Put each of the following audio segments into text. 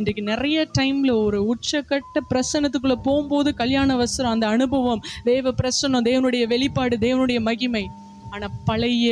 இன்றைக்கு நிறைய டைமில் ஒரு உச்சக்கட்ட பிரசனத்துக்குள்ளே போகும்போது கல்யாண வஸ்திரம் அந்த அனுபவம் தேவ பிரசனம் தேவனுடைய வெளிப்பாடு தேவனுடைய மகிமை. ஆனால் பழைய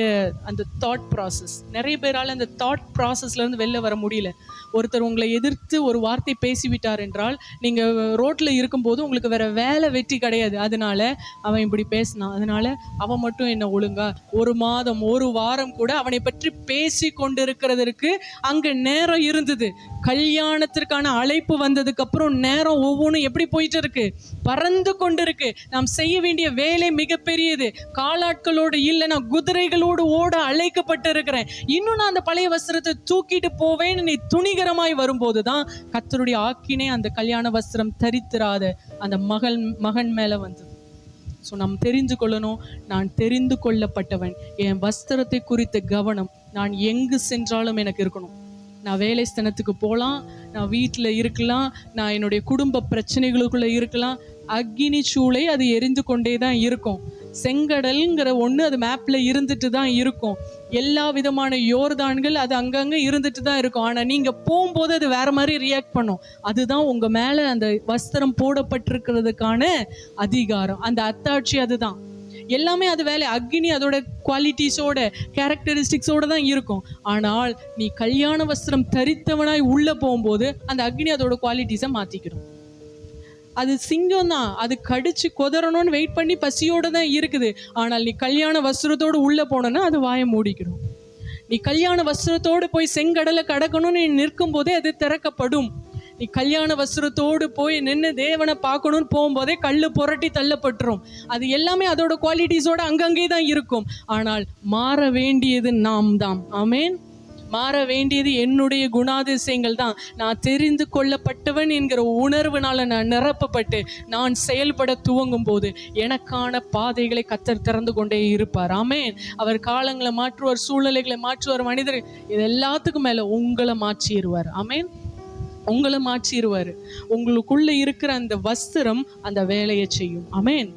அந்த தாட் ப்ராசஸ் நிறைய பேரால் அந்த தாட் ப்ராசஸ்லேருந்து வெளில வர முடியல. ஒருத்தர் உங்களை எதிர்த்து ஒரு வார்த்தை பேசிவிட்டார் என்றால் நீங்கள் ரோட்டில் இருக்கும்போது உங்களுக்கு வேற வேலை வெற்றி கிடையாது. அதனால அவன் இப்படி பேசினான். அதனால அவன் மட்டும் என்ன ஒழுங்கா? ஒரு மாதம் ஒரு வாரம் கூட அவனை பற்றி பேசி கொண்டிருக்கிறதற்கு அங்கே நேரம் இருந்தது. கல்யாணத்திற்கான அழைப்பு வந்ததுக்கு அப்புறம் நேரம் ஒவ்வொன்றும் எப்படி போயிட்டு இருக்கு பறந்து கொண்டிருக்கு. நாம் செய்ய வேண்டிய வேலை மிகப்பெரியது. காலாட்களோடு இல்லை நான் குதிரைகளோடு ஓட அழைக்கப்பட்டு இருக்கிறேன் இன்னும் நான் அந்த பழைய வஸ்திரத்தை தூக்கிட்டு போவேன்னு நீ துணிகரமாய் வரும்போது தான் கத்தருடைய ஆக்கினே அந்த கல்யாண வஸ்திரம் தரித்திராத அந்த மகள் மகன் மேலே வந்தது. ஸோ நாம் தெரிந்து கொள்ளணும். நான் தெரிந்து கொள்ளப்பட்டவன். என் வஸ்திரத்தை குறித்த கவனம். நான் எங்கு சென்றாலும் எனக்கு இருக்கணும். நான் வேலை ஸ்தனத்துக்கு போகலாம் நான் வீட்டில் இருக்கலாம் நான் என்னுடைய குடும்ப பிரச்சனைகளுக்குள்ளே இருக்கலாம். அக்னி சூளை அது எரிந்து கொண்டே தான் இருக்கும். செங்கடல்ங்கிற ஒன்று அது மேப்பில் இருந்துட்டு தான் இருக்கும். எல்லா விதமான யோர்தான்கள் அது அங்கங்கே இருந்துட்டு தான் இருக்கும். ஆனால் நீங்கள் போகும்போது அது வேறு மாதிரி ரியாக்ட் பண்ணும். அதுதான் உங்கள் மேலே அந்த வஸ்திரம் போடப்பட்டிருக்கிறதுக்கான அதிகாரம். அந்த அத்தாட்சி அதுதான். எல்லாமே அது வேலை. அக்னி அதோட குவாலிட்டிஸோட கேரக்டரிஸ்டிக்ஸோட தான் இருக்கும். ஆனால் நீ கல்யாண வஸ்திரம் தரித்தவனாய் உள்ளே போகும்போது அந்த அக்னி அதோட குவாலிட்டிஸை மாற்றிக்கிடும் அது சிங்கம் தான். அது கடிச்சு கொதறணும்னு வெயிட் பண்ணி பசியோட தான் இருக்குது. ஆனால் நீ கல்யாண வஸ்திரத்தோடு உள்ளே போனோன்னா அது வாயை மூடிக்கிடும். நீ கல்யாண வஸ்திரத்தோடு போய் செங்கடலை கடக்கணும்னு நீ நிற்கும் போதே அது திறக்கப்படும். நீ கல்யாண வஸ்திரத்தோடு போய் நின்று தேவனை பார்க்கணும்னு போகும்போதே கல் புரட்டி தள்ளப்பட்டுரும். அது எல்லாமே அதோட குவாலிட்டிஸோட அங்கங்கே தான் இருக்கும். ஆனால் மாற வேண்டியது நாம் தான். ஆமேன். மாற வேண்டியது என்னுடைய குணாதிசயங்கள் தான். நான் தெரிந்து கொள்ளப்பட்டவன் என்கிற உணர்வுனால நான் நிரப்பப்பட்டு நான் செயல்பட துவங்கும் போது எனக்கான பாதைகளை கத்தர் திறந்து கொண்டே இருப்பார். ஆமேன். அவர் காலங்களை மாற்றுவார் சூழ்நிலைகளை மாற்றுவார் மனிதர். இது எல்லாத்துக்கும் மேல உங்களை மாற்றிடுவார் ஆமேன். உங்களை மாற்றிடுவார் உங்களுக்குள்ள இருக்கிற அந்த வஸ்திரம் அந்த வேலையை செய்யும். அமேன்